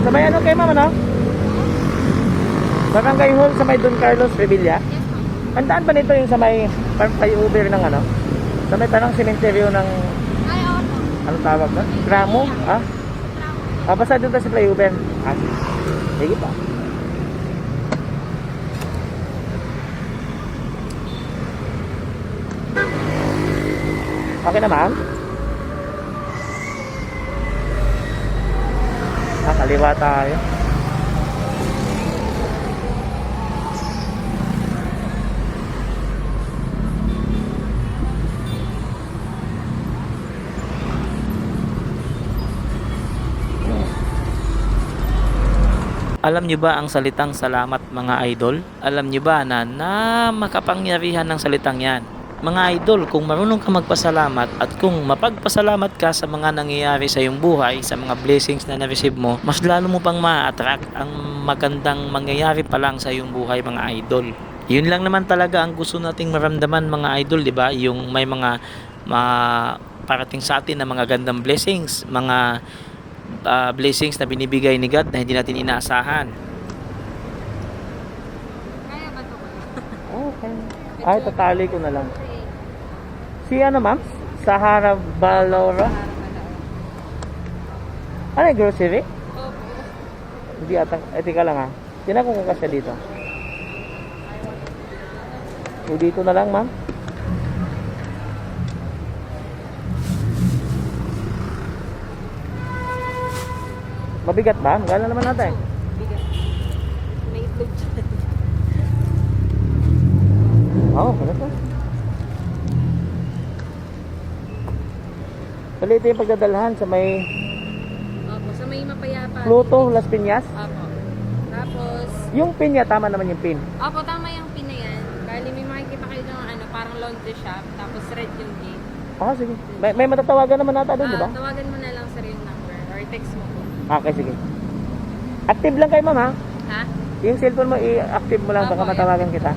Sa may ano kay ma'am, ano? Barangay Hall sa may Don Carlos Revilla. Yes, ma'am. Ang daan ba nito yung sa may parang flyover ng ano? Sa may parang sementeryo ng Ay, oo po. anong tawag na? Gramo? Ha? Ah, basta doon tayo sa flyover. Ah, sige pa. Okay na ma'am? Kaliwa tayo. Alam niyo ba ang salitang salamat mga idol? Alam niyo ba na na makapangyarihan ng salitang yan? Mga idol, kung marunong ka magpasalamat at kung mapagpasalamat ka sa mga nangyayari sa iyong buhay, sa mga blessings na na-receive mo, mas lalo mo pang ma-attract ang magandang mangyayari pa lang sa iyong buhay mga idol. Yun lang naman talaga ang gusto nating maramdaman mga idol, di ba? Yung may mga ma- parating sa atin na mga gandang blessings, mga uh, blessings na binibigay ni God na hindi natin inaasahan. Kaya ba ito? Okay. Ay, tatali ko na lang. Si ano ma'am? Sahara Balora? Ano yung grocery? Opo. Hindi ata. Eh, tika lang ha. Tinan ko kung kasya dito. O dito na lang ma'am. Mabigat ba? Magkano naman natin? Bigat. May itlog dyan. Oo, oh, ano Bali, ito yung pagdadalhan sa may Opo, sa may mapayapa. Pluto, Las Piñas. Opo. Tapos, Yung pinya, tama naman yung pin. opo, tama yung pin na yan. Bali, may makikita kayo ng ano, parang laundry shop. Tapos red yung gate. Ah, sige. May, may matatawagan naman nata doon, di ba? Ah, tawagan mo na lang sir yung number. Or text mo po. Okay, sige. Active lang kayo, ma'am, ha? Ha? Yung cellphone mo, i-active mo lang, baka Opo, matawagan kita.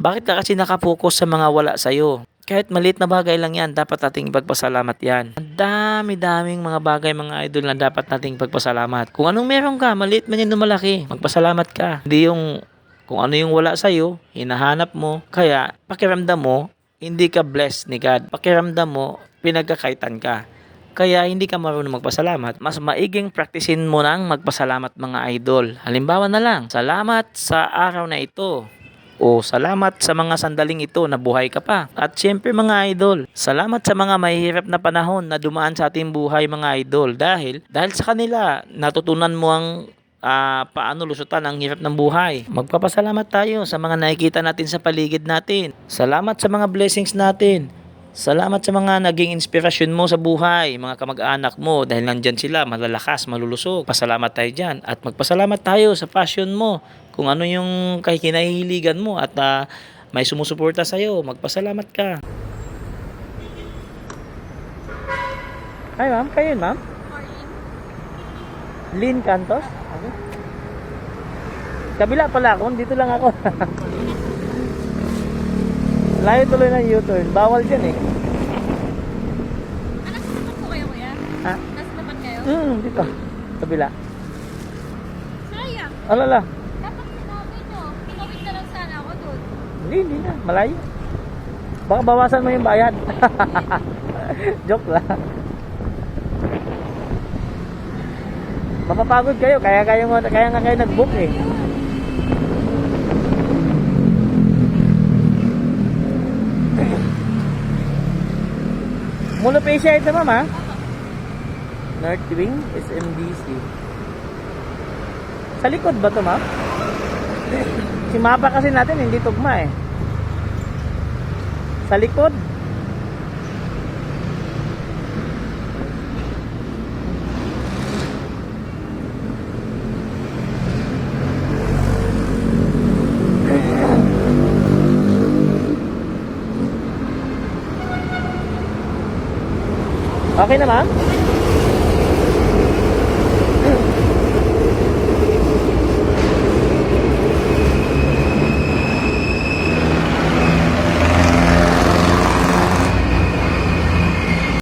Bakit ka kasi nakapokus sa mga wala sa'yo? Kahit maliit na bagay lang yan, dapat nating ipagpasalamat yan. Ang dami-daming mga bagay mga idol na dapat nating ipagpasalamat. Kung anong meron ka, maliit man yan malaki, magpasalamat ka. Hindi yung kung ano yung wala sa'yo, hinahanap mo. Kaya, pakiramdam mo, hindi ka blessed ni God. Pakiramdam mo, pinagkakaitan ka. Kaya hindi ka marunong magpasalamat. Mas maiging praktisin mo nang magpasalamat mga idol. Halimbawa na lang, salamat sa araw na ito. O salamat sa mga sandaling ito na buhay ka pa. At syempre mga idol, salamat sa mga mahihirap na panahon na dumaan sa ating buhay mga idol. Dahil, dahil sa kanila, natutunan mo ang ah, paano lusutan ang hirap ng buhay. Magpapasalamat tayo sa mga nakikita natin sa paligid natin. Salamat sa mga blessings natin. Salamat sa mga naging inspirasyon mo sa buhay, mga kamag-anak mo dahil nandyan sila, malalakas, malulusog. Pasalamat tayo dyan. At magpasalamat tayo sa passion mo, kung ano yung kinahihiligan mo at ah, may sumusuporta sa'yo. Magpasalamat ka. Hi ma'am, kayo ma'am? Lynn Cantos? Kabila pala ako, dito lang ako. Layo tuloy ng U-turn. Bawal dyan eh. Ah, nasa tapat po kayo, kuya? Ha? Nasa tapat kayo? Hmm, dito. Kabila. Sayang. Alala. Dapat sinabi nyo. Tinawid na lang sana ako doon. Hindi, hindi na. Malayo. Baka bawasan mo yung bayad. Joke lang. Mapapagod kayo. Kaya, kayo, kaya nga kayo nag-book eh. Mulo pa siya ito, ma'am, ha? North Wing, SMDC. Sa likod ba to, ma'am? Si mapa kasi natin hindi tugma eh. Sa likod. Okay na ma'am?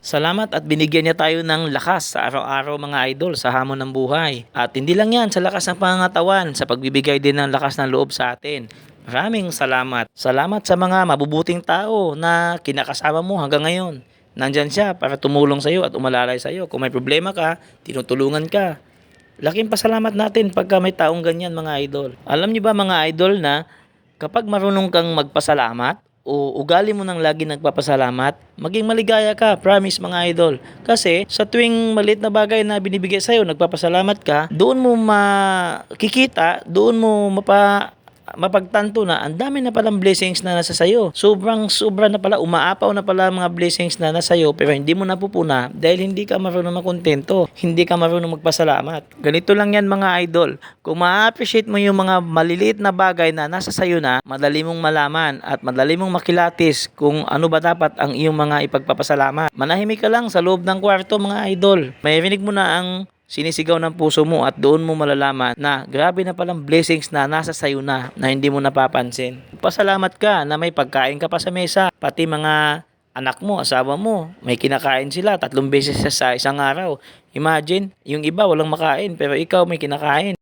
Salamat at binigyan niya tayo ng lakas sa araw-araw mga idol sa hamon ng buhay. At hindi lang yan sa lakas ng pangangatawan, sa pagbibigay din ng lakas ng loob sa atin. Maraming salamat. Salamat sa mga mabubuting tao na kinakasama mo hanggang ngayon. Nandyan siya para tumulong sa iyo at umalalay sa iyo. Kung may problema ka, tinutulungan ka. Laking pasalamat natin pagka may taong ganyan mga idol. Alam niyo ba mga idol na kapag marunong kang magpasalamat o ugali mo nang lagi nagpapasalamat, maging maligaya ka, promise mga idol. Kasi sa tuwing maliit na bagay na binibigay sa'yo, nagpapasalamat ka, doon mo makikita, doon mo mapa mapagtanto na ang dami na palang blessings na nasa sayo. Sobrang sobra na pala, umaapaw na pala mga blessings na nasa sayo pero hindi mo napupuna dahil hindi ka marunong makontento, hindi ka marunong magpasalamat. Ganito lang yan mga idol. Kung ma-appreciate mo yung mga maliliit na bagay na nasa sayo na, madali mong malaman at madali mong makilatis kung ano ba dapat ang iyong mga ipagpapasalamat. Manahimik ka lang sa loob ng kwarto mga idol. May rinig mo na ang sinisigaw ng puso mo at doon mo malalaman na grabe na palang blessings na nasa sayo na na hindi mo napapansin. Pasalamat ka na may pagkain ka pa sa mesa, pati mga anak mo, asawa mo, may kinakain sila tatlong beses sa isang araw. Imagine, yung iba walang makain pero ikaw may kinakain.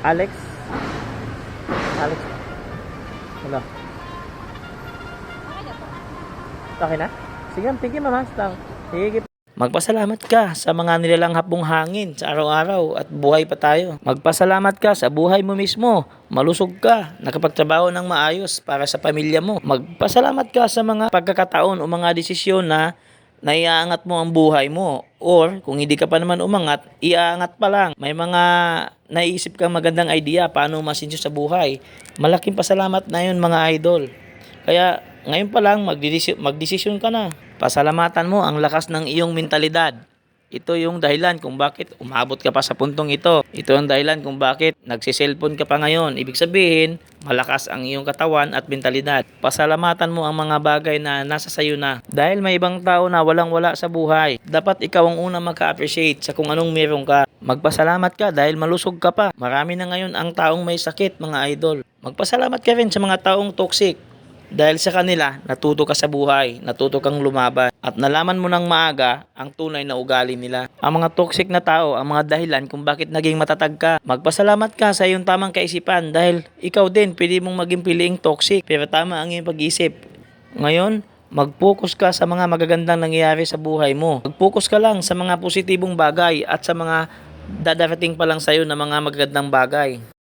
Alex? Alex? Hello? Okay na? Sige, thank you mama. Sige. Magpasalamat ka sa mga nilalanghap mong hangin sa araw-araw at buhay pa tayo. Magpasalamat ka sa buhay mo mismo. Malusog ka, nakapagtrabaho ng maayos para sa pamilya mo. Magpasalamat ka sa mga pagkakataon o mga desisyon na naiaangat mo ang buhay mo. Or kung hindi ka pa naman umangat, iaangat pa lang. May mga naiisip kang magandang idea paano masinso sa buhay. Malaking pasalamat na yun mga idol. Kaya ngayon pa lang magdidesi- magdesisyon ka na. Pasalamatan mo ang lakas ng iyong mentalidad. Ito yung dahilan kung bakit umabot ka pa sa puntong ito. Ito ang dahilan kung bakit nagsiselfon ka pa ngayon. Ibig sabihin, malakas ang iyong katawan at mentalidad. Pasalamatan mo ang mga bagay na nasa sayo na. Dahil may ibang tao na walang wala sa buhay, dapat ikaw ang unang magka-appreciate sa kung anong meron ka. Magpasalamat ka dahil malusog ka pa. Marami na ngayon ang taong may sakit, mga idol. Magpasalamat ka rin sa mga taong toxic. Dahil sa kanila, natuto ka sa buhay, natuto kang lumaban, at nalaman mo ng maaga ang tunay na ugali nila. Ang mga toxic na tao, ang mga dahilan kung bakit naging matatag ka. Magpasalamat ka sa iyong tamang kaisipan dahil ikaw din pwede mong maging piliing toxic, pero tama ang iyong pag-isip. Ngayon, mag-focus ka sa mga magagandang nangyayari sa buhay mo. Mag-focus ka lang sa mga positibong bagay at sa mga dadarating pa lang sa'yo na mga magagandang bagay.